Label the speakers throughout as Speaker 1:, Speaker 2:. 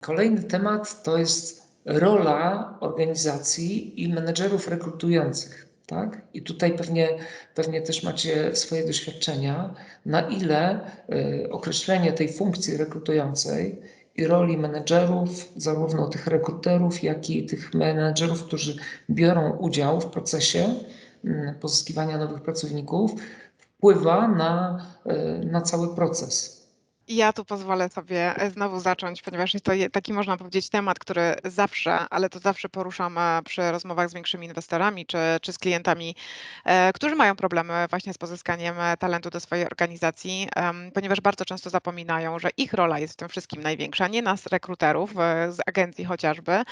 Speaker 1: Kolejny temat to jest rola organizacji i menedżerów rekrutujących. Tak? I tutaj pewnie, pewnie też macie swoje doświadczenia, na ile y, określenie tej funkcji rekrutującej i roli menedżerów, zarówno tych rekruterów, jak i tych menedżerów, którzy biorą udział w procesie y, pozyskiwania nowych pracowników, wpływa na, y, na cały proces.
Speaker 2: Ja tu pozwolę sobie e, znowu zacząć, ponieważ jest to taki, można powiedzieć, temat, który zawsze, ale to zawsze poruszamy przy rozmowach z większymi inwestorami czy, czy z klientami, e, którzy mają problemy właśnie z pozyskaniem e, talentu do swojej organizacji, ponieważ bardzo często zapominają, że ich rola jest w tym wszystkim największa, nie nas rekruterów z agencji chociażby,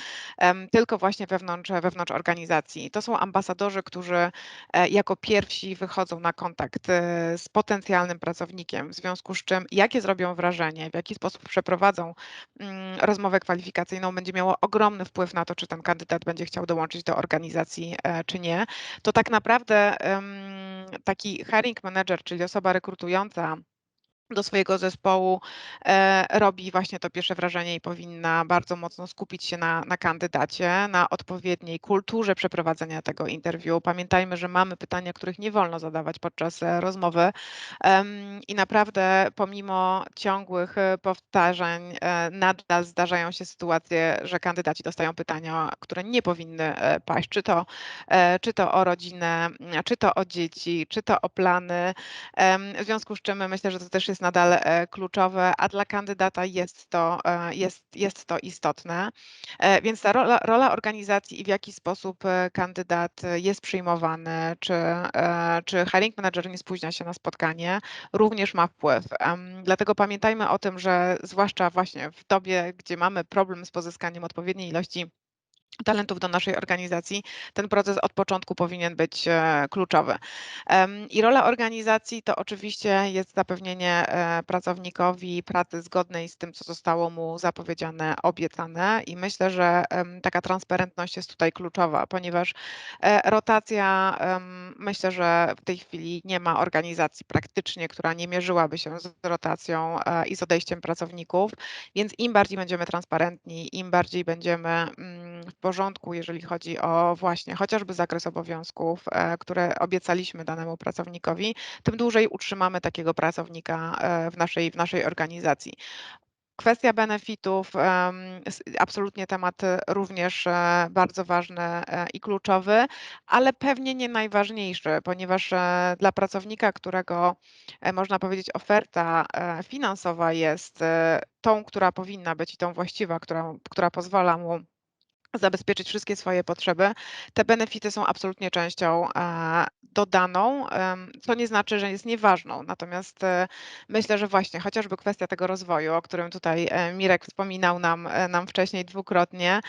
Speaker 2: tylko właśnie wewnątrz, wewnątrz organizacji. To są ambasadorzy, którzy jako pierwsi wychodzą na kontakt z potencjalnym pracownikiem, w związku z czym jakie zrobią wrażenie, w jaki sposób przeprowadzą mm, rozmowę kwalifikacyjną, będzie miało ogromny wpływ na to, czy ten kandydat będzie chciał dołączyć do organizacji, e, czy nie. To tak naprawdę taki hiring manager, czyli osoba rekrutująca, do swojego zespołu e, robi właśnie to pierwsze wrażenie i powinna bardzo mocno skupić się na, na kandydacie, na odpowiedniej kulturze przeprowadzenia tego interwiu. Pamiętajmy, że mamy pytania, których nie wolno zadawać podczas e, rozmowy i naprawdę pomimo ciągłych e, powtarzań nadal zdarzają się sytuacje, że kandydaci dostają pytania, które nie powinny paść, czy to, czy to o rodzinę, czy to o dzieci, czy to o plany. W związku z czym myślę, że to też jest jest nadal e, kluczowe, a dla kandydata jest to, e, jest, jest to istotne. E, więc ta rola, rola organizacji i w jaki sposób kandydat jest przyjmowany, czy, czy hiring manager nie spóźnia się na spotkanie, również ma wpływ. Dlatego pamiętajmy o tym, że zwłaszcza właśnie w dobie, gdzie mamy problem z pozyskaniem odpowiedniej ilości talentów do naszej organizacji, ten proces od początku powinien być e, kluczowy. I rola organizacji to oczywiście jest zapewnienie e, pracownikowi pracy zgodnej z tym, co zostało mu zapowiedziane, obiecane i myślę, że taka transparentność jest tutaj kluczowa, ponieważ e, rotacja, myślę, że w tej chwili nie ma organizacji praktycznie, która nie mierzyłaby się z rotacją i z odejściem pracowników, więc im bardziej będziemy transparentni, im bardziej będziemy mm, porządku, jeżeli chodzi o właśnie chociażby zakres obowiązków, e, które obiecaliśmy danemu pracownikowi, tym dłużej utrzymamy takiego pracownika e, w naszej, w naszej organizacji. Kwestia benefitów, absolutnie temat również e, bardzo ważny i kluczowy, ale pewnie nie najważniejszy, ponieważ dla pracownika, którego można powiedzieć oferta finansowa jest tą, która powinna być i tą właściwa, która, która pozwala mu zabezpieczyć wszystkie swoje potrzeby. Te benefity są absolutnie częścią e, dodaną, co nie znaczy, że jest nieważną. Natomiast e, myślę, że właśnie chociażby kwestia tego rozwoju, o którym tutaj e, Mirek wspominał nam, nam wcześniej dwukrotnie,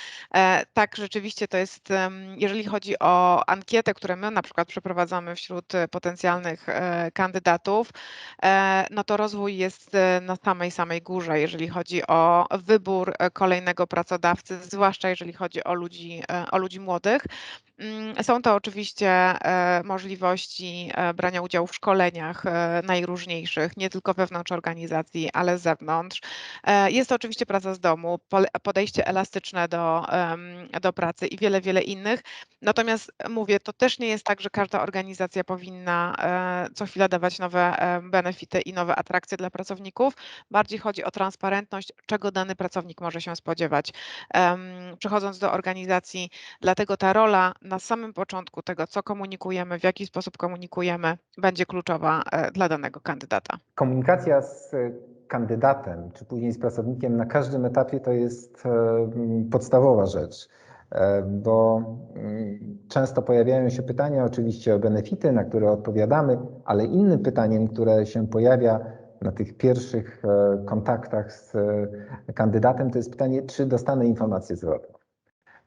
Speaker 2: tak rzeczywiście to jest, jeżeli chodzi o ankietę, które my na przykład przeprowadzamy wśród potencjalnych kandydatów, no to rozwój jest na samej samej górze, jeżeli chodzi o wybór kolejnego pracodawcy, zwłaszcza jeżeli chodzi chodzi o ludzi, e, o ludzi młodych. Mm, są to oczywiście e, możliwości e, brania udziału w szkoleniach najróżniejszych, nie tylko wewnątrz organizacji, ale z zewnątrz. Jest to oczywiście praca z domu, podejście elastyczne do, do pracy i wiele, wiele innych. Natomiast mówię, to też nie jest tak, że każda organizacja powinna co chwilę dawać nowe benefity i nowe atrakcje dla pracowników. Bardziej chodzi o transparentność, czego dany pracownik może się spodziewać. Przechodząc do organizacji. Dlatego ta rola na samym początku tego, co komunikujemy, w jaki sposób komunikujemy, będzie kluczowa e, dla danego kandydata.
Speaker 3: Komunikacja z kandydatem, czy później z pracownikiem na każdym etapie to jest e, podstawowa rzecz e, bo mm, często pojawiają się pytania oczywiście o benefity, na które odpowiadamy, ale innym pytaniem, które się pojawia na tych pierwszych kontaktach z kandydatem, to jest pytanie, czy dostanę informację zwrotną.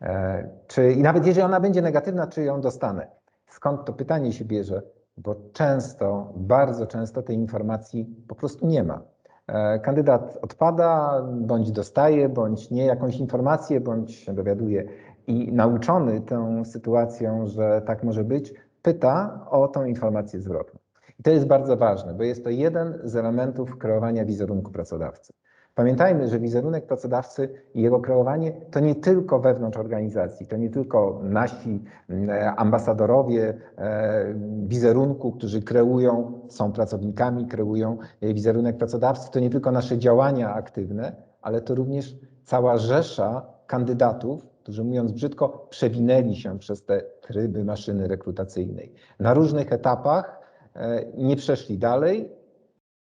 Speaker 3: E, czy, I nawet jeżeli ona będzie negatywna, czy ją dostanę? Skąd to pytanie się bierze? Bo często, bardzo często tej informacji po prostu nie ma. E, kandydat odpada, bądź dostaje, bądź nie jakąś informację, bądź się dowiaduje i nauczony tą sytuacją, że tak może być, pyta o tą informację zwrotną. I to jest bardzo ważne, bo jest to jeden z elementów kreowania wizerunku pracodawcy. Pamiętajmy, że wizerunek pracodawcy i jego kreowanie to nie tylko wewnątrz organizacji, to nie tylko nasi e, ambasadorowie e, wizerunku, którzy kreują, są pracownikami, kreują e, wizerunek pracodawcy, to nie tylko nasze działania aktywne, ale to również cała rzesza kandydatów, którzy mówiąc brzydko, przewinęli się przez te tryby maszyny rekrutacyjnej. Na różnych etapach nie przeszli dalej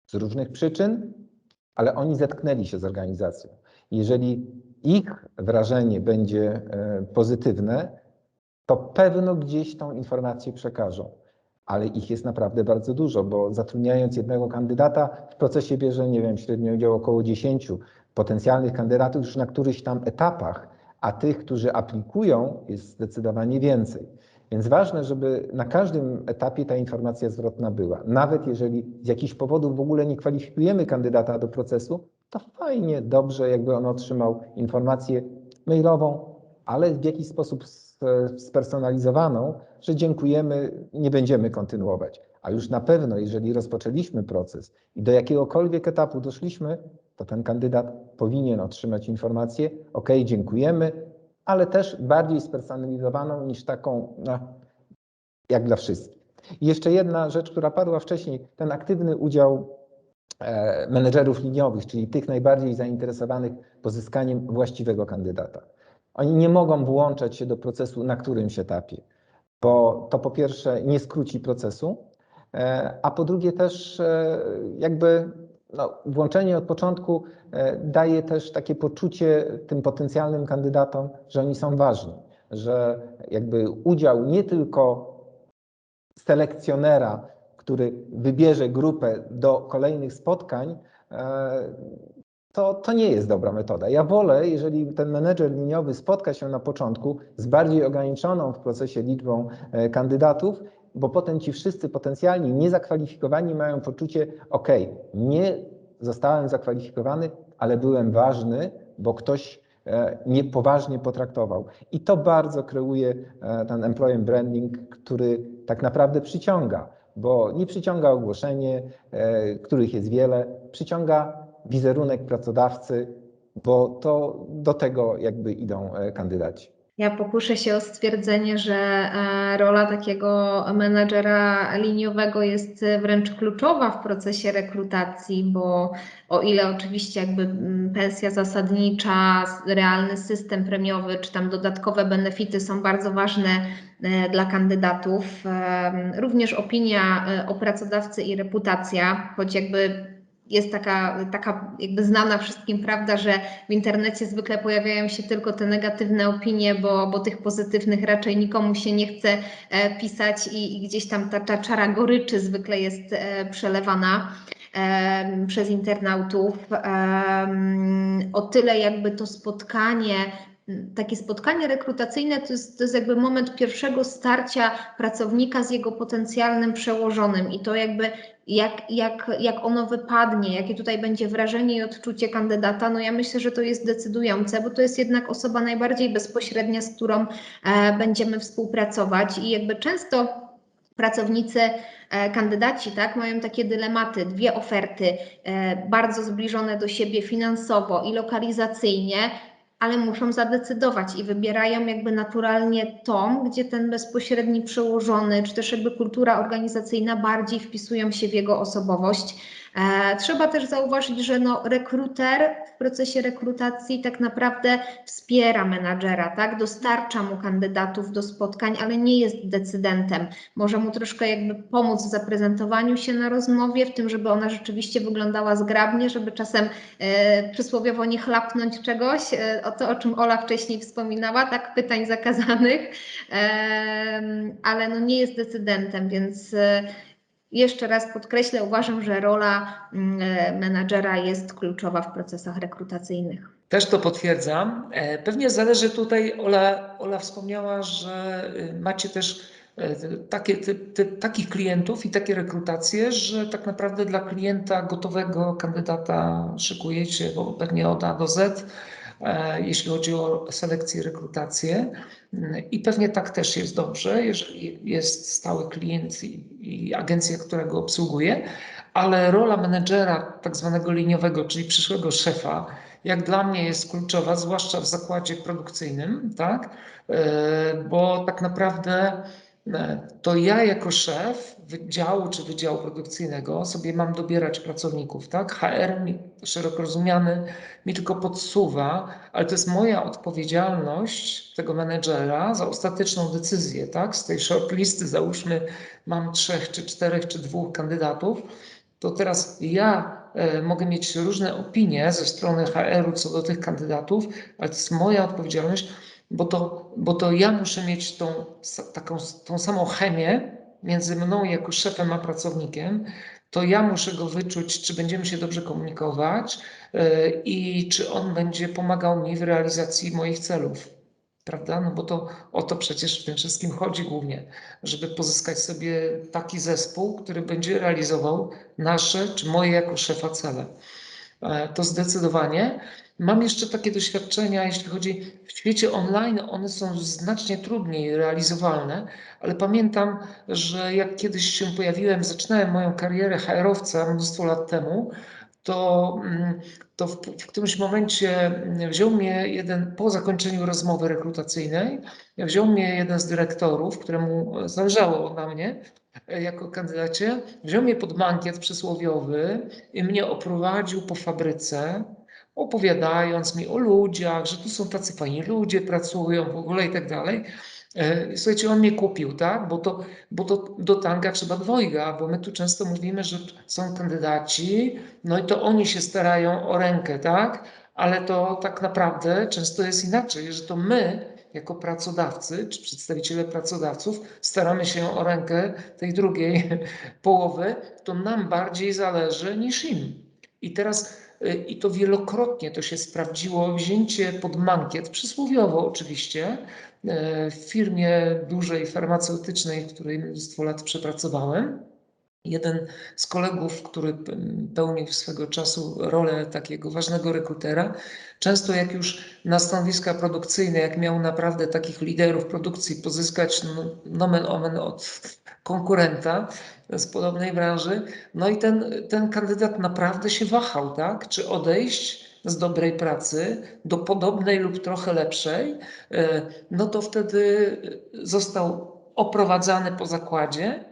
Speaker 3: z różnych przyczyn, ale oni zetknęli się z organizacją. Jeżeli ich wrażenie będzie e, pozytywne, to pewno gdzieś tą informację przekażą. Ale ich jest naprawdę bardzo dużo, bo zatrudniając jednego kandydata, w procesie bierze, nie wiem, średnio udział około 10 potencjalnych kandydatów już na którychś tam etapach, a tych, którzy aplikują, jest zdecydowanie więcej. Więc ważne, żeby na każdym etapie ta informacja zwrotna była. Nawet jeżeli z jakichś powodów w ogóle nie kwalifikujemy kandydata do procesu, to fajnie, dobrze, jakby on otrzymał informację mailową, ale w jakiś sposób spersonalizowaną, że dziękujemy, nie będziemy kontynuować. A już na pewno, jeżeli rozpoczęliśmy proces i do jakiegokolwiek etapu doszliśmy, to ten kandydat powinien otrzymać informację: OK, dziękujemy, ale też bardziej spersonalizowaną niż taką, no, jak dla wszystkich. I jeszcze jedna rzecz, która padła wcześniej, ten aktywny udział e, menedżerów liniowych, czyli tych najbardziej zainteresowanych pozyskaniem właściwego kandydata. Oni nie mogą włączać się do procesu na którymś etapie, bo to po pierwsze nie skróci procesu, e, a po drugie też e, jakby no, włączenie od początku e, daje też takie poczucie tym potencjalnym kandydatom, że oni są ważni, że jakby udział nie tylko selekcjonera, który wybierze grupę do kolejnych spotkań, e, to, to nie jest dobra metoda. Ja wolę, jeżeli ten menedżer liniowy spotka się na początku z bardziej ograniczoną w procesie liczbą e, kandydatów bo potem ci wszyscy potencjalni niezakwalifikowani mają poczucie, ok, nie zostałem zakwalifikowany, ale byłem ważny, bo ktoś e, mnie poważnie potraktował. I to bardzo kreuje e, ten employer branding, który tak naprawdę przyciąga, bo nie przyciąga ogłoszenie, e, których jest wiele, przyciąga wizerunek pracodawcy, bo to do tego jakby idą kandydaci.
Speaker 4: Ja pokuszę się o stwierdzenie, że e, rola takiego menadżera liniowego jest wręcz kluczowa w procesie rekrutacji, bo o ile oczywiście jakby mm, pensja zasadnicza, realny system premiowy czy tam dodatkowe benefity są bardzo ważne e, dla kandydatów, również opinia e, o pracodawcy i reputacja, choć jakby jest taka, taka jakby znana wszystkim prawda, że w internecie zwykle pojawiają się tylko te negatywne opinie, bo, bo tych pozytywnych raczej nikomu się nie chce e, pisać i, i gdzieś tam ta, ta czara goryczy zwykle jest e, przelewana przez internautów. O tyle jakby to spotkanie takie spotkanie rekrutacyjne to jest, to jest jakby moment pierwszego starcia pracownika z jego potencjalnym przełożonym i to jakby jak, jak, jak ono wypadnie, jakie tutaj będzie wrażenie i odczucie kandydata, no ja myślę, że to jest decydujące, bo to jest jednak osoba najbardziej bezpośrednia, z którą e, będziemy współpracować i jakby często pracownicy, e, kandydaci, tak, mają takie dylematy, dwie oferty, e, bardzo zbliżone do siebie finansowo i lokalizacyjnie, ale muszą zadecydować i wybierają jakby naturalnie tą, gdzie ten bezpośredni przełożony, czy też jakby kultura organizacyjna bardziej wpisują się w jego osobowość. E, trzeba też zauważyć, że no, rekruter w procesie rekrutacji tak naprawdę wspiera menadżera, tak? dostarcza mu kandydatów do spotkań, ale nie jest decydentem. Może mu troszkę jakby pomóc w zaprezentowaniu się na rozmowie, w tym, żeby ona rzeczywiście wyglądała zgrabnie, żeby czasem e, przysłowiowo nie chlapnąć czegoś, e, o to, o czym Ola wcześniej wspominała, tak, pytań zakazanych, e, ale no nie jest decydentem, więc e, jeszcze raz podkreślę, uważam, że rola mm, e, menadżera jest kluczowa w procesach rekrutacyjnych.
Speaker 1: Też to potwierdzam. E, pewnie zależy tutaj, Ola, Ola wspomniała, że y, macie też e, takie, ty, ty, takich klientów i takie rekrutacje, że tak naprawdę dla klienta gotowego kandydata szykujecie, bo pewnie od A do Z E, jeśli chodzi o selekcję, rekrutację. I pewnie tak też jest dobrze, jeżeli jest stały klient i, i agencja, która go obsługuje. ale rola menedżera tak zwanego liniowego, czyli przyszłego szefa, jak dla mnie jest kluczowa, zwłaszcza w zakładzie produkcyjnym, tak? E, Bo tak naprawdę e, to ja jako szef wydziału czy wydziału produkcyjnego sobie mam dobierać pracowników, tak? HR szeroko rozumiany mi tylko podsuwa, ale to jest moja odpowiedzialność tego menedżera za ostateczną decyzję, tak? Z tej shortlisty załóżmy mam trzech czy czterech czy dwóch kandydatów, to teraz ja e, mogę mieć różne opinie ze strony HR-u co do tych kandydatów, ale to jest moja odpowiedzialność, bo to, bo to ja muszę mieć tą taką tą samą chemię między mną jako szefem a pracownikiem. To ja muszę go wyczuć, czy będziemy się dobrze komunikować e, i czy on będzie pomagał mi w realizacji moich celów. Prawda? No bo to o to przecież w tym wszystkim chodzi głównie, żeby pozyskać sobie taki zespół, który będzie realizował nasze czy moje jako szefa cele. E, To zdecydowanie. Mam jeszcze takie doświadczenia, jeśli chodzi w świecie online, one są znacznie trudniej realizowalne, ale pamiętam, że jak kiedyś się pojawiłem, zaczynałem moją karierę HR-owca mnóstwo lat temu, to, mm, to w, w którymś momencie wziął mnie jeden, po zakończeniu rozmowy rekrutacyjnej, wziął mnie jeden z dyrektorów, któremu zależało na mnie e, jako kandydacie, wziął mnie pod mankiet przysłowiowy i mnie oprowadził po fabryce, opowiadając mi o ludziach, że tu są tacy fajni ludzie, pracują w ogóle i tak dalej. E, Słuchajcie, on mnie kupił, tak? Bo to, bo to do tanga trzeba dwojga, bo my tu często mówimy, że są kandydaci, no i to oni się starają o rękę, tak? Ale to tak naprawdę często jest inaczej, że to my, jako pracodawcy czy przedstawiciele pracodawców, staramy się o rękę tej drugiej połowy, to nam bardziej zależy niż im. I teraz i to wielokrotnie to się sprawdziło, wzięcie pod mankiet, przysłowiowo oczywiście, e, w firmie dużej farmaceutycznej, w której mnóstwo lat przepracowałem. Jeden z kolegów, który pełnił swego czasu rolę takiego ważnego rekrutera, często jak już na stanowiska produkcyjne, jak miał naprawdę takich liderów produkcji pozyskać no, nomen omen od konkurenta z podobnej branży, no i ten, ten kandydat naprawdę się wahał, tak? Czy odejść z dobrej pracy do podobnej lub trochę lepszej, e, no to wtedy został oprowadzany po zakładzie,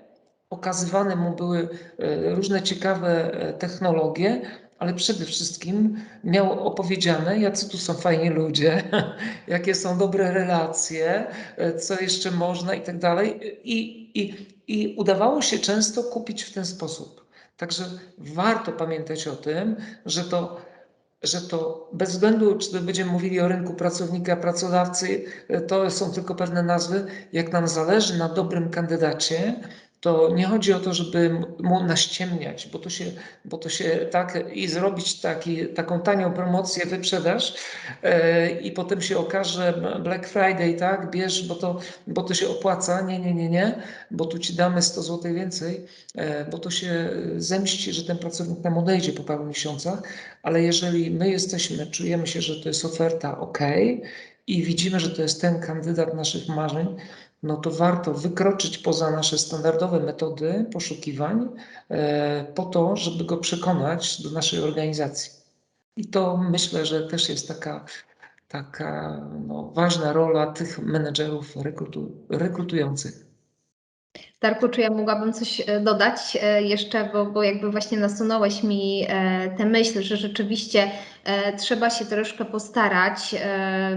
Speaker 1: pokazywane mu były e, różne ciekawe e, technologie, ale przede wszystkim miał opowiedziane, jacy tu są fajni ludzie, jakie są dobre relacje, e, co jeszcze można i tak dalej. I, i, I udawało się często kupić w ten sposób. Także warto pamiętać o tym, że to, że to bez względu, czy to będziemy mówili o rynku pracownika, pracodawcy, to są tylko pewne nazwy. Jak nam zależy na dobrym kandydacie, to nie chodzi o to, żeby mu naściemniać, bo to się, bo to się tak i zrobić taki, taką tanią promocję, wyprzedaż e, i potem się okaże Black Friday, tak, bierz, bo to, bo to się opłaca. Nie, nie, nie, nie, bo tu ci damy 100 zł więcej, e, bo to się zemści, że ten pracownik nam odejdzie po paru miesiącach, ale jeżeli my jesteśmy, czujemy się, że to jest oferta ok i widzimy, że to jest ten kandydat naszych marzeń, no to warto wykroczyć poza nasze standardowe metody poszukiwań e, po to, żeby go przekonać do naszej organizacji. I to myślę, że też jest taka, taka no, ważna rola tych menedżerów rekrutu, rekrutujących.
Speaker 4: Darku, czy ja mogłabym coś e, dodać e, jeszcze, bo, bo jakby właśnie nasunąłeś mi tę myśl, że rzeczywiście trzeba się troszkę postarać.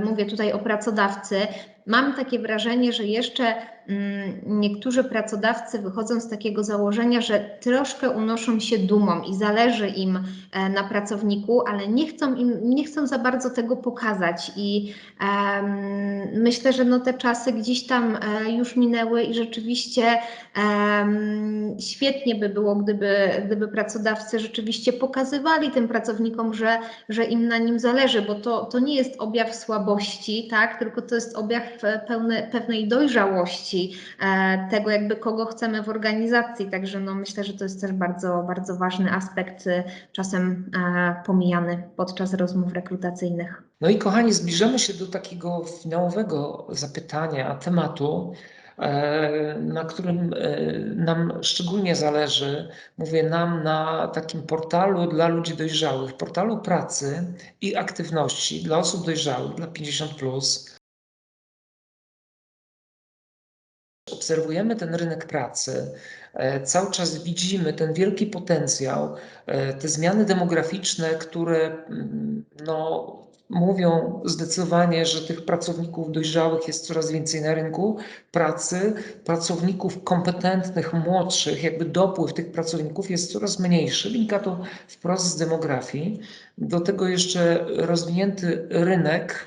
Speaker 4: Mówię tutaj o pracodawcy. Mam takie wrażenie, że jeszcze niektórzy pracodawcy wychodzą z takiego założenia, że troszkę unoszą się dumą i zależy im e, na pracowniku, ale nie chcą, im, nie chcą za bardzo tego pokazać. I em, myślę, że no te czasy gdzieś tam e, już minęły i rzeczywiście em, świetnie by było, gdyby, gdyby pracodawcy rzeczywiście pokazywali tym pracownikom, że, że im na nim zależy, bo to, to nie jest objaw słabości, tak, tylko to jest objaw e, pełny, pewnej dojrzałości e, tego, jakby kogo chcemy w organizacji. Także no, myślę, że to jest też bardzo, bardzo ważny aspekt, e, czasem e, pomijany podczas rozmów rekrutacyjnych.
Speaker 1: No i kochani, zbliżamy się do takiego finałowego zapytania, tematu. e, na którym nam szczególnie zależy, mówię nam na takim portalu dla ludzi dojrzałych, portalu pracy i aktywności dla osób dojrzałych, dla 50+. Plus. Obserwujemy ten rynek pracy, e, cały czas widzimy ten wielki potencjał, e, te zmiany demograficzne, które mm, no, mówią zdecydowanie, że tych pracowników dojrzałych jest coraz więcej na rynku pracy, pracowników kompetentnych, młodszych, jakby dopływ tych pracowników jest coraz mniejszy. Wynika to wprost z demografii. Do tego jeszcze rozwinięty rynek,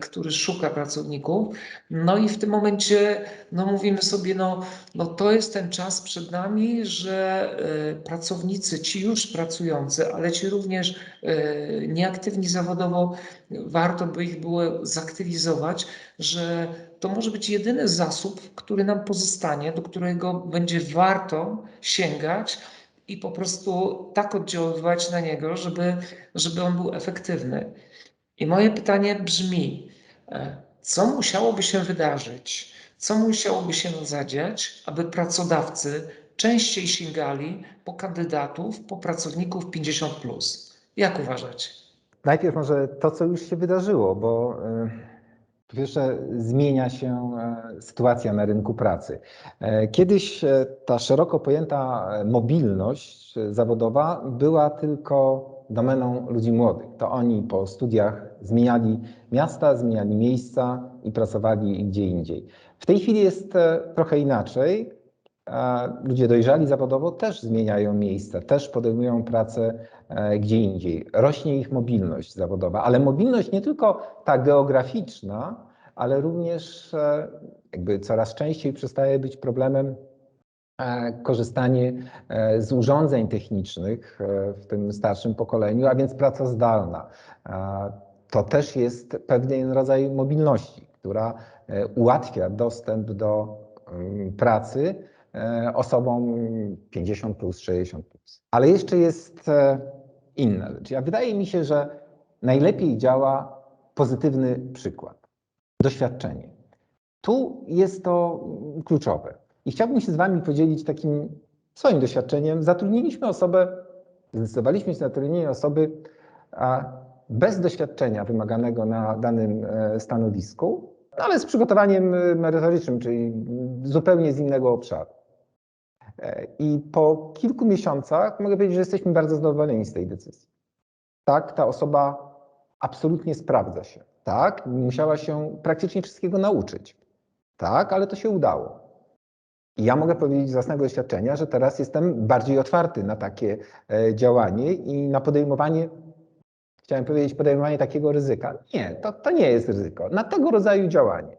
Speaker 1: który szuka pracowników. No i w tym momencie no mówimy sobie, no, no to jest ten czas przed nami, że e, pracownicy, ci już pracujący, ale ci również e, nieaktywni zawodowo, warto by ich było zaktywizować, że to może być jedyny zasób, który nam pozostanie, do którego będzie warto sięgać i po prostu tak oddziaływać na niego, żeby, żeby on był efektywny. I moje pytanie brzmi, e, co musiałoby się wydarzyć, co musiałoby się zadziać, aby pracodawcy częściej sięgali po kandydatów, po pracowników 50. Jak uważacie?
Speaker 3: Najpierw może to, co już się wydarzyło, bo po pierwsze zmienia się e, sytuacja na rynku pracy. E, Kiedyś e, ta szeroko pojęta mobilność zawodowa była tylko domeną ludzi młodych. To oni po studiach zmieniali miasta, zmieniali miejsca i pracowali gdzie indziej. W tej chwili jest trochę inaczej. Ludzie dojrzali zawodowo też zmieniają miejsca, też podejmują pracę gdzie indziej. Rośnie ich mobilność zawodowa, ale mobilność nie tylko ta geograficzna, ale również jakby coraz częściej przestaje być problemem korzystanie z urządzeń technicznych w tym starszym pokoleniu, a więc praca zdalna. To też jest pewien rodzaj mobilności, która ułatwia dostęp do pracy osobom 50 plus, 60 plus. Ale jeszcze jest inna rzecz. Ja wydaje mi się, że najlepiej działa pozytywny przykład, doświadczenie. Tu jest to kluczowe. I chciałbym się z Wami podzielić takim swoim doświadczeniem. Zatrudniliśmy osobę, zdecydowaliśmy się na zatrudnienie osoby bez doświadczenia wymaganego na danym stanowisku, ale z przygotowaniem merytorycznym, czyli zupełnie z innego obszaru. I po kilku miesiącach mogę powiedzieć, że jesteśmy bardzo zadowoleni z tej decyzji. Tak, ta osoba absolutnie sprawdza się. Tak, musiała się praktycznie wszystkiego nauczyć. Tak, ale to się udało. I ja mogę powiedzieć z własnego doświadczenia, że teraz jestem bardziej otwarty na takie działanie i na podejmowanie, chciałem powiedzieć, podejmowanie takiego ryzyka. Nie, to, to nie jest ryzyko. Na tego rodzaju działanie.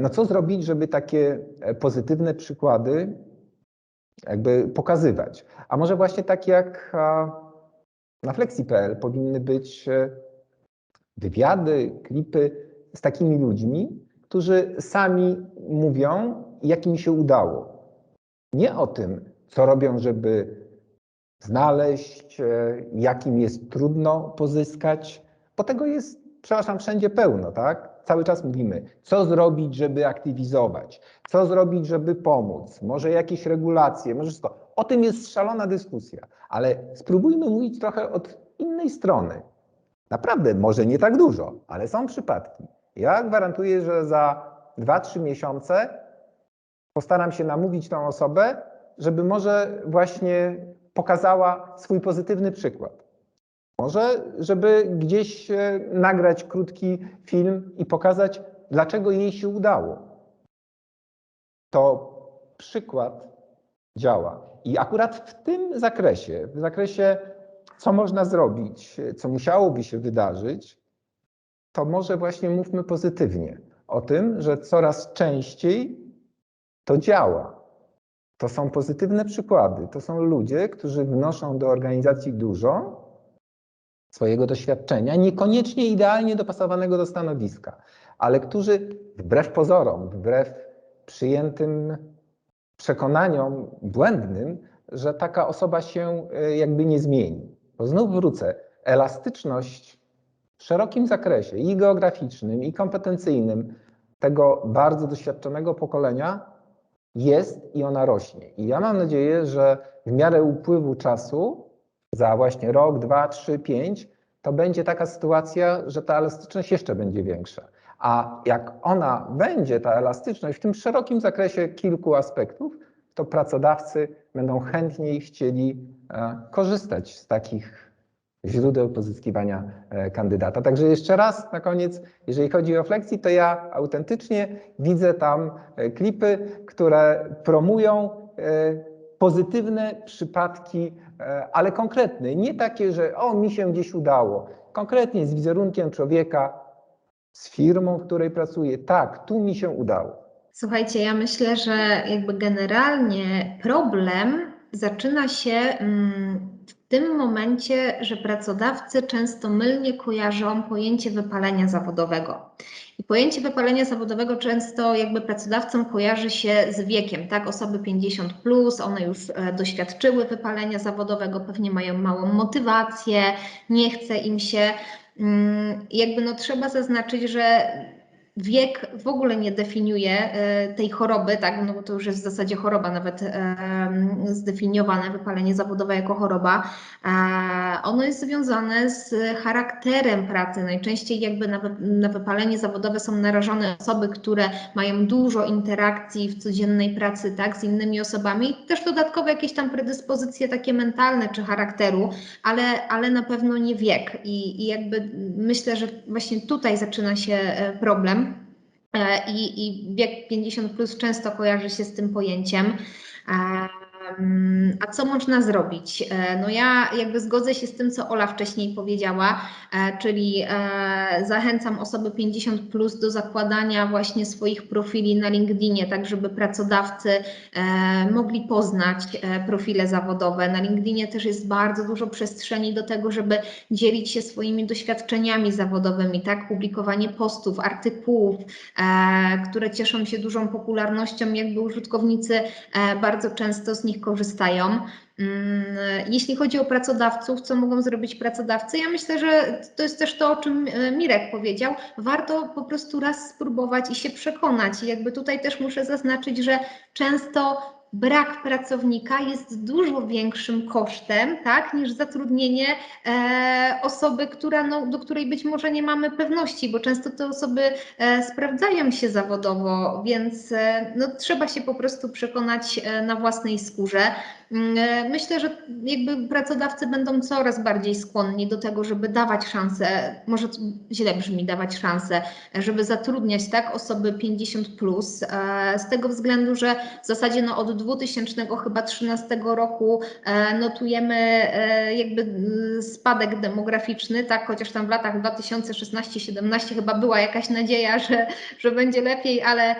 Speaker 3: No co zrobić, żeby takie pozytywne przykłady jakby pokazywać? A może właśnie tak jak na flexi.pl powinny być wywiady, klipy z takimi ludźmi, którzy sami mówią, jak im się udało. Nie o tym, co robią, żeby znaleźć, jak im jest trudno pozyskać, bo tego jest, przepraszam, wszędzie pełno, tak? Cały czas mówimy, co zrobić, żeby aktywizować, co zrobić, żeby pomóc, może jakieś regulacje, może wszystko. O tym jest szalona dyskusja, ale spróbujmy mówić trochę od innej strony. Naprawdę, może nie tak dużo, ale są przypadki. Ja gwarantuję, że za 2-3 miesiące postaram się namówić tę osobę, żeby może właśnie pokazała swój pozytywny przykład. Może, żeby gdzieś nagrać krótki film i pokazać, dlaczego jej się udało. To przykład działa. I akurat w tym zakresie, w zakresie, co można zrobić, co musiałoby się wydarzyć, to może właśnie mówmy pozytywnie o tym, że coraz częściej to działa. To są pozytywne przykłady. To są ludzie, którzy wnoszą do organizacji dużo swojego doświadczenia, niekoniecznie idealnie dopasowanego do stanowiska, ale którzy wbrew pozorom, wbrew przyjętym przekonaniom błędnym, że taka osoba się jakby nie zmieni. Bo znów wrócę, elastyczność w szerokim zakresie i geograficznym, i kompetencyjnym tego bardzo doświadczonego pokolenia jest i ona rośnie. I ja mam nadzieję, że w miarę upływu czasu, za właśnie rok, dwa, trzy, pięć, to będzie taka sytuacja, że ta elastyczność jeszcze będzie większa. A jak ona będzie, ta elastyczność, w tym szerokim zakresie kilku aspektów, to pracodawcy będą chętniej chcieli e, korzystać z takich źródeł pozyskiwania e, kandydata. Także jeszcze raz na koniec, jeżeli chodzi o flexi, to ja autentycznie widzę tam e, klipy, które promują pozytywne przypadki, ale konkretne, nie takie, że o mi się gdzieś udało, konkretnie z wizerunkiem człowieka, z firmą, w której pracuję, tak, tu mi się udało.
Speaker 4: Słuchajcie, ja myślę, że jakby generalnie problem zaczyna się mm, w tym momencie, że pracodawcy często mylnie kojarzą pojęcie wypalenia zawodowego. I pojęcie wypalenia zawodowego często jakby pracodawcom kojarzy się z wiekiem, tak? Osoby 50 plus, one już e, doświadczyły wypalenia zawodowego, pewnie mają małą motywację, nie chce im się. Mm, jakby no trzeba zaznaczyć, że wiek w ogóle nie definiuje e, tej choroby, tak, no bo to już jest w zasadzie choroba nawet e, zdefiniowane, wypalenie zawodowe jako choroba. Ono jest związane z charakterem pracy. Najczęściej jakby na, wypalenie zawodowe są narażone osoby, które mają dużo interakcji w codziennej pracy, tak, z innymi osobami, też dodatkowe jakieś tam predyspozycje takie mentalne czy charakteru, ale, ale na pewno nie wiek. I, i jakby myślę, że właśnie tutaj zaczyna się e, problem. E, i, i wiek 50 plus często kojarzy się z tym pojęciem. A co można zrobić? E, no ja jakby zgodzę się z tym, co Ola wcześniej powiedziała, e, czyli e, zachęcam osoby 50 plus do zakładania właśnie swoich profili na LinkedInie, tak żeby pracodawcy mogli poznać profile zawodowe. Na LinkedInie też jest bardzo dużo przestrzeni do tego, żeby dzielić się swoimi doświadczeniami zawodowymi, tak? Publikowanie postów, artykułów, które cieszą się dużą popularnością, jakby użytkownicy bardzo często z nich korzystają. Mm, jeśli chodzi o pracodawców, co mogą zrobić pracodawcy, ja myślę, że to jest też to, o czym e, Mirek powiedział. Warto po prostu raz spróbować i się przekonać. I jakby tutaj też muszę zaznaczyć, że często brak pracownika jest dużo większym kosztem, tak, niż zatrudnienie e, osoby, która, no, do której być może nie mamy pewności, bo często te osoby e, sprawdzają się zawodowo, więc e, no, trzeba się po prostu przekonać e, na własnej skórze. Mm, e, myślę, że jakby pracodawcy będą coraz bardziej skłonni do tego, żeby dawać szansę, może źle brzmi dawać szansę, żeby zatrudniać tak osoby 50 plus, e, z tego względu, że w zasadzie no, od 2000 chyba 13 roku e, notujemy jakby mm, spadek demograficzny, tak, chociaż tam w latach 2016-17 chyba była jakaś nadzieja, że, że będzie lepiej, ale,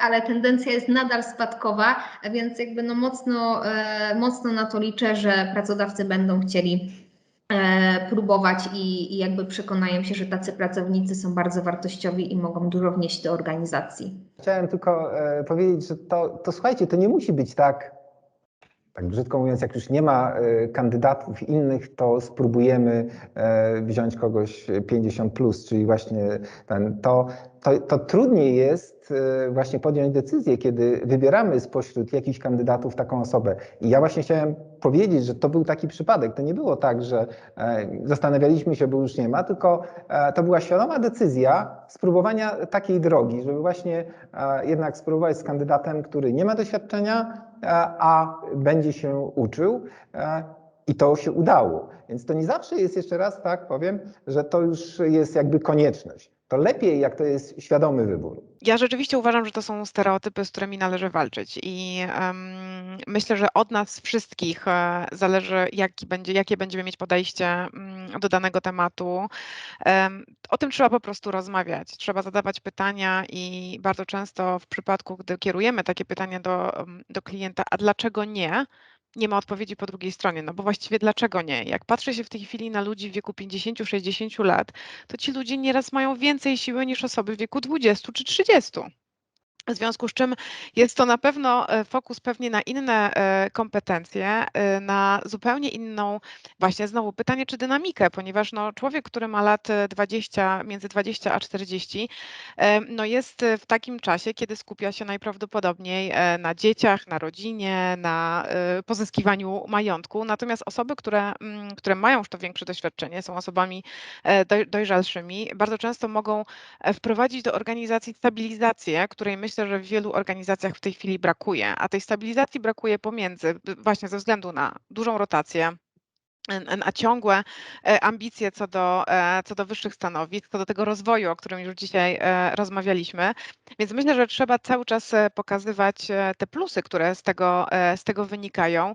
Speaker 4: ale tendencja jest nadal spadkowa, więc jakby no mocno mocno na to liczę, że pracodawcy będą chcieli e, próbować i, i jakby przekonają się, że tacy pracownicy są bardzo wartościowi i mogą dużo wnieść do organizacji.
Speaker 3: Chciałem tylko e, powiedzieć, że to, to słuchajcie, to nie musi być tak, tak brzydko mówiąc, jak już nie ma kandydatów innych, to spróbujemy wziąć kogoś 50 plus, czyli właśnie ten, to, to, to trudniej jest E, właśnie podjąć decyzję, kiedy wybieramy spośród jakichś kandydatów taką osobę. I ja właśnie chciałem powiedzieć, że to był taki przypadek. To nie było tak, że e, zastanawialiśmy się, bo już nie ma, tylko e, to była świadoma decyzja spróbowania takiej drogi, żeby właśnie jednak spróbować z kandydatem, który nie ma doświadczenia, a będzie się uczył. I to się udało. Więc to nie zawsze jest, jeszcze raz tak powiem, że to już jest jakby konieczność to lepiej, jak to jest świadomy wybór.
Speaker 2: Ja rzeczywiście uważam, że to są stereotypy, z którymi należy walczyć i um, myślę, że od nas wszystkich e, zależy, jaki będzie, jakie będziemy mieć podejście um, do danego tematu. Um, o tym trzeba po prostu rozmawiać, trzeba zadawać pytania i bardzo często w przypadku, gdy kierujemy takie pytania do, do klienta, a dlaczego nie, nie ma odpowiedzi po drugiej stronie. No bo właściwie dlaczego nie? Jak patrzę się w tej chwili na ludzi w wieku 50-60 lat, to ci ludzie nieraz mają więcej siły niż osoby w wieku 20 czy 30. W związku z czym jest to na pewno e, fokus pewnie na inne e, kompetencje, e, na zupełnie inną, właśnie znowu pytanie, czy dynamikę, ponieważ no, człowiek, który ma lat e, 20, między 20 a 40, e, no jest w takim czasie, kiedy skupia się najprawdopodobniej na dzieciach, na rodzinie, na pozyskiwaniu majątku. Natomiast osoby, które, mm, które mają już to większe doświadczenie, są osobami doj- dojrzalszymi, bardzo często mogą wprowadzić do organizacji stabilizację, której myślę, że w wielu organizacjach w tej chwili brakuje. A tej stabilizacji brakuje pomiędzy, właśnie ze względu na dużą rotację, na ciągłe e, ambicje co do, e, co do wyższych stanowisk, co do tego rozwoju, o którym już dzisiaj e, rozmawialiśmy. Więc myślę, że trzeba cały czas pokazywać te plusy, które z tego, z tego wynikają.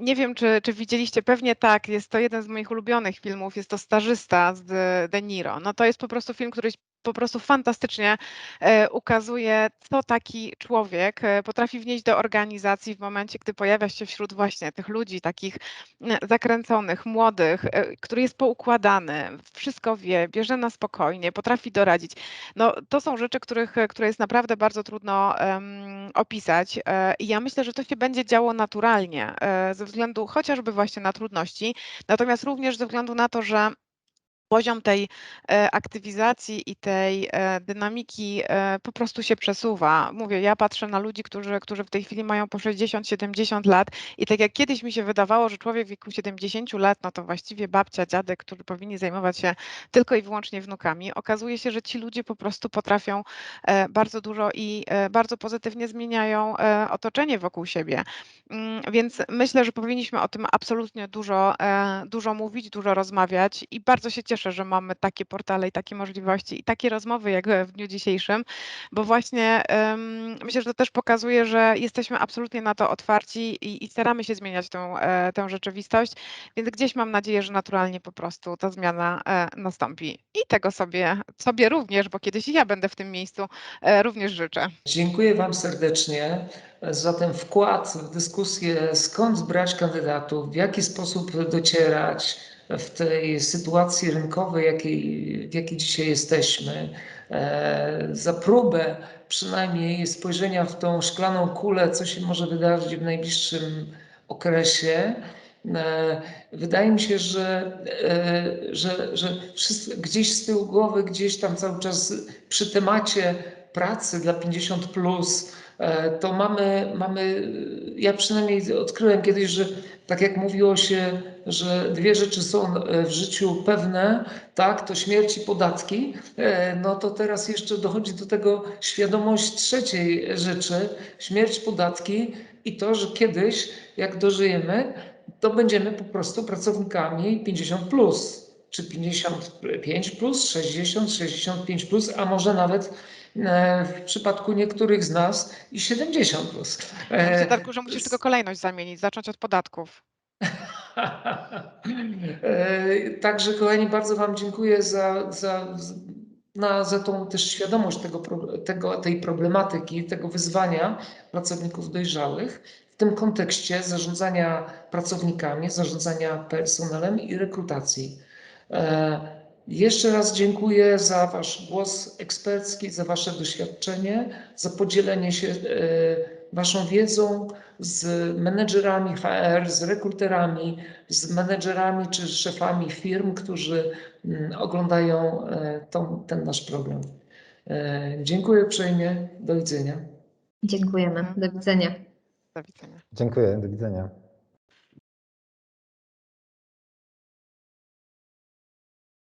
Speaker 2: Nie wiem, czy, czy widzieliście, pewnie tak, jest to jeden z moich ulubionych filmów, jest to Starzysta z De Niro. No to jest po prostu film, który po prostu fantastycznie e, ukazuje, co taki człowiek e, potrafi wnieść do organizacji w momencie, gdy pojawia się wśród właśnie tych ludzi takich e, zakręconych, młodych, e, który jest poukładany, wszystko wie, bierze na spokojnie, potrafi doradzić. No, to są rzeczy, których, które jest naprawdę bardzo trudno em, opisać i ja myślę, że to się będzie działo naturalnie ze względu chociażby właśnie na trudności, natomiast również ze względu na to, że poziom tej e, aktywizacji i tej e, dynamiki e, po prostu się przesuwa. Mówię, ja patrzę na ludzi, którzy, którzy w tej chwili mają po 60-70 lat i tak jak kiedyś mi się wydawało, że człowiek w wieku 70 lat, no to właściwie babcia, dziadek, którzy powinni zajmować się tylko i wyłącznie wnukami, okazuje się, że ci ludzie po prostu potrafią bardzo dużo i bardzo pozytywnie zmieniają otoczenie wokół siebie. Mm, Więc myślę, że powinniśmy o tym absolutnie dużo, dużo mówić, dużo rozmawiać i bardzo się cieszę, że mamy takie portale i takie możliwości i takie rozmowy jak w dniu dzisiejszym, bo właśnie em, myślę, że to też pokazuje, że jesteśmy absolutnie na to otwarci i, i staramy się zmieniać tę, e, tę rzeczywistość, więc gdzieś mam nadzieję, że naturalnie po prostu ta zmiana e, nastąpi. I tego sobie, sobie również, bo kiedyś ja będę w tym miejscu, e, również życzę.
Speaker 1: Dziękuję Wam serdecznie za ten wkład w dyskusję, skąd brać kandydatów, w jaki sposób docierać w tej sytuacji rynkowej, jakiej, w jakiej dzisiaj jesteśmy, e, za próbę przynajmniej spojrzenia w tą szklaną kulę, co się może wydarzyć w najbliższym okresie. E, Wydaje mi się, że, e, że, że wszyscy, gdzieś z tyłu głowy, gdzieś tam cały czas przy temacie pracy dla 50 plus, to mamy, mamy, ja przynajmniej odkryłem kiedyś, że tak jak mówiło się, że dwie rzeczy są e, w życiu pewne, tak, to śmierć i podatki, e, no to teraz jeszcze dochodzi do tego świadomość trzeciej rzeczy, śmierć, podatki i to, że kiedyś, jak dożyjemy, to będziemy po prostu pracownikami 50 plus, czy 55 plus, 60, 65 plus, a może nawet e, w przypadku niektórych z nas i 70 plus.
Speaker 2: Myślę,
Speaker 1: E,
Speaker 2: Darku, że musisz tylko kolejność zamienić, zacząć od podatków.
Speaker 1: E, Także kochani, bardzo Wam dziękuję za, za, na, za tą też świadomość tego, tego, tej problematyki, tego wyzwania pracowników dojrzałych w tym kontekście zarządzania pracownikami, zarządzania personelem i rekrutacji. Jeszcze raz dziękuję za Wasz głos ekspercki, za Wasze doświadczenie, za podzielenie się e, Waszą wiedzą z menedżerami HR, z rekruterami, z menedżerami czy szefami firm, którzy mm, oglądają e, tą, ten nasz program. E, Dziękuję uprzejmie. Do widzenia.
Speaker 4: Dziękujemy. Do widzenia.
Speaker 2: Do widzenia.
Speaker 3: Dziękuję, do widzenia.